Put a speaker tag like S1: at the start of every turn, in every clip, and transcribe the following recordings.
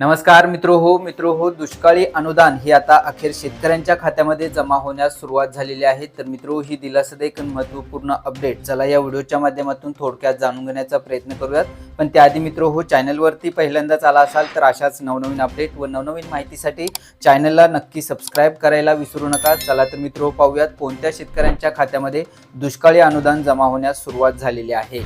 S1: नमस्कार मित्रो हो मित्रो हो दुष्काळी अनुदान हे आता अखेर शेतकऱ्यांच्या खात्यामध्ये जमा होण्यास सुरुवात झालेली आहे. तर मित्रो ही दिलासादायक आणि महत्त्वपूर्ण अपडेट चला या व्हिडिओच्या माध्यमातून थोडक्यात जाणून घेण्याचा प्रयत्न करूयात. पण त्याआधी मित्रो हो चॅनलवरती पहिल्यांदाच आला असाल तर अशाच नवनवीन अपडेट व नवनवीन माहितीसाठी चॅनलला नक्की सबस्क्राईब करायला विसरू नका. चला तर मित्रो पाहूयात कोणत्या शेतकऱ्यांच्या खात्यामध्ये दुष्काळी अनुदान जमा होण्यास सुरुवात झालेली आहे.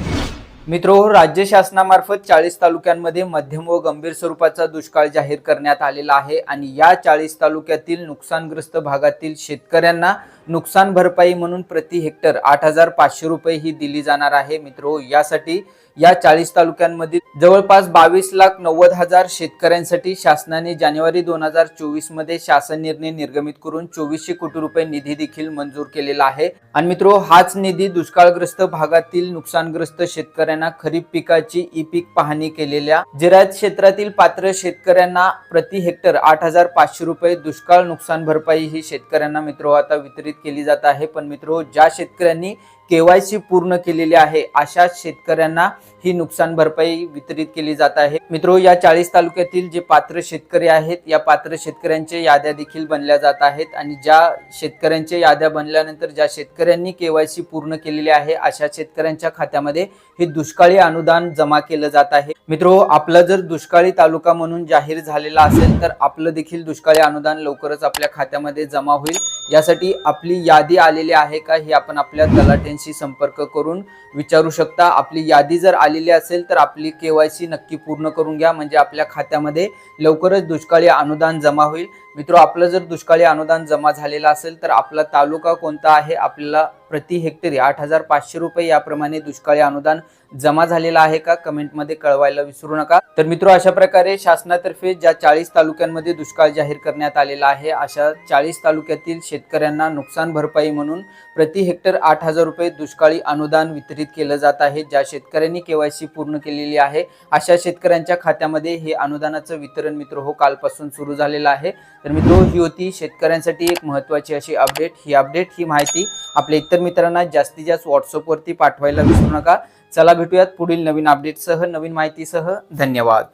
S1: मित्रो राज्य शासनामार्फत चाळीस तालुक्यांमध्ये मध्यम व गंभीर स्वरूपाचा दुष्काळ जाहीर करण्यात आलेला आहे आणि या चाळीस तालुक्यातील नुकसानग्रस्त भागातील शेतकऱ्यांना नुकसान भरपाई म्हणून प्रति हेक्टर आठ हजार पाचशे रुपये ही दिली जाणार आहे. मित्र यासाठी या चाळीस तालुक्यांमध्ये जवळपास बावीस लाख नव्वद हजार शेतकऱ्यांसाठी शासनाने जानेवारी दोन हजार चोवीसमध्ये शासन निर्णय निर्गमित करून चोवीसशे कोटी रुपये निधी देखील मंजूर केलेला आहे. आणि मित्रो हाच निधी दुष्काळग्रस्त भागातील नुकसानग्रस्त शेतकऱ्यांना खरीप पिकाची ई पीक पाहणी केलेल्या जिरायत क्षेत्रातील पात्र शेतकऱ्यांना प्रति हेक्टर आठ हजार पाचशे रुपये दुष्काळ नुकसान भरपाई ही शेतकऱ्यांना मित्रो आता वितरित केली जात आहे. पण मित्र ज्या शेतकऱ्यांनी केवायसी पूर्ण केलेली आहे. अशा शेतकऱ्यांना ही नुकसान भरपाई वितरित केली जात आहे. मित्रो या चाळीस तालुक्यातील जे पात्र शेतकरी आहेत या पात्र शेतकऱ्यांच्या याद्या देखील बनल्या जात आहेत आणि ज्या शेतकऱ्यांच्या याद्या बनल्यानंतर ज्या शेतकऱ्यांनी केवायसी पूर्ण केलेली आहे अशा शेतकऱ्यांच्या खात्यामध्ये हे दुष्काळी अनुदान जमा केलं जात आहे. मित्रो आपला जर दुष्काळी तालुका म्हणून जाहीर झालेला असेल तर आपलं देखील दुष्काळी अनुदान लवकरच आपल्या खात्यामध्ये जमा होईल. यासाठी आपली यादी आलेली आहे का हे आपण आपल्या एजन्सी संपर्क करून विचारू शकता. आपली यादी जर आलेली असेल तर आपली केवायसी नक्की पूर्ण करून घ्या. म्हणजे आपल्या खात्यामध्ये लवकरच दुष्काळी अनुदान जमा होईल. मित्र आपलं जर दुष्काळी अनुदान जमा झालेलं असेल तर आपला तालुका कोणता आहे? आपल्याला प्रति हेक्टरी आठ हजार पाचशे रुपये याप्रमाणे दुष्काळी अनुदान जमा झालेला आहे का? कमेंटमध्ये कळवायला विसरू नका. तर मित्र अशा प्रकारे शासनातर्फे ज्या चाळीस तालुक्यांमध्ये दुष्काळ जाहीर करण्यात आलेला आहे अशा चाळीस तालुक्यातील शेतकऱ्यांना नुकसान भरपाई म्हणून प्रति हेक्टर आठ हजार रुपये दुष्काळी अनुदान वितरित केलं जात आहे ज्या शेतकऱ्यांनी केवायसी पूर्ण केलेली आहे. अशा शेतकऱ्यांच्या खात्यामध्ये हे अनुदानाचं वितरण मित्र हो कालपासून सुरू झालेलं आहे. तर मित्रो ही होती शेतकऱ्यांसाठी एक महत्त्वाची अशी अपडेट ही अपडेट ही माहिती आपल्या इतर मित्रांना जास्तीत जास्त व्हॉट्सअपवरती पाठवायला विसरू नका. चला भेटूयात पुढील नवीन अपडेटसह नवीन माहितीसह. धन्यवाद.